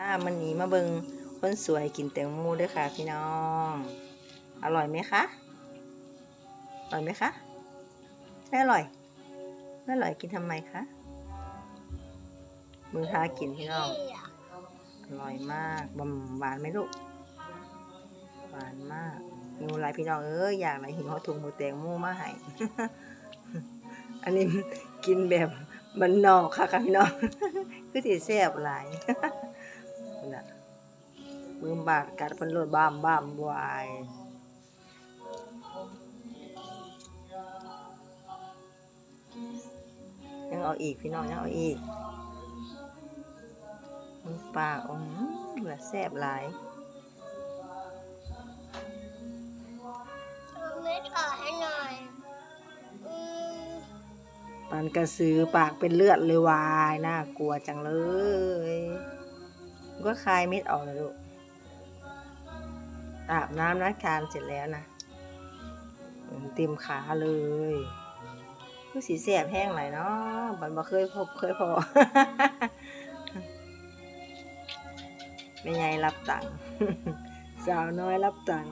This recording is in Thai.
อ่ามันหนีมาเบิงคนสวยกินแตงโมด้วยค่ะ พี่น้อง อร่อยไหมคะอร่อยไหมคะไม่อร่อยไม่อร่อยกินทำไมคะมือทากินพี่น้องอร่อยมากบำหวานไหมลูกหวานมากหิวไรพี่น้องเอ้ยอยากไรหิวเขาถุงหมูแตงโมมาให้อันนี้กินแบบมันนอกค่ะค่ะพี่น้องคือสิแซ่บหลาย บาดกัดเพิ่นโลดบ้ามบ้ามวายยังเอาอีกพี่น้องยังเอาอีกมือปากอืมเหลือแซ่บหลายไม่ถอดให้หน่อยมปันกระสือปากเป็นเลือดเลยวายน่ากลัวจังเลย ก็คลายเม็ดออกเลยลูก อาบน้ำนะทานเสร็จแล้วนะเต็มขาเลยผู้สีแสบแห้งไหลยเนาะบันบ่เคยพบเคยพอไม่ไงรับตังสาวน้อยรับตัง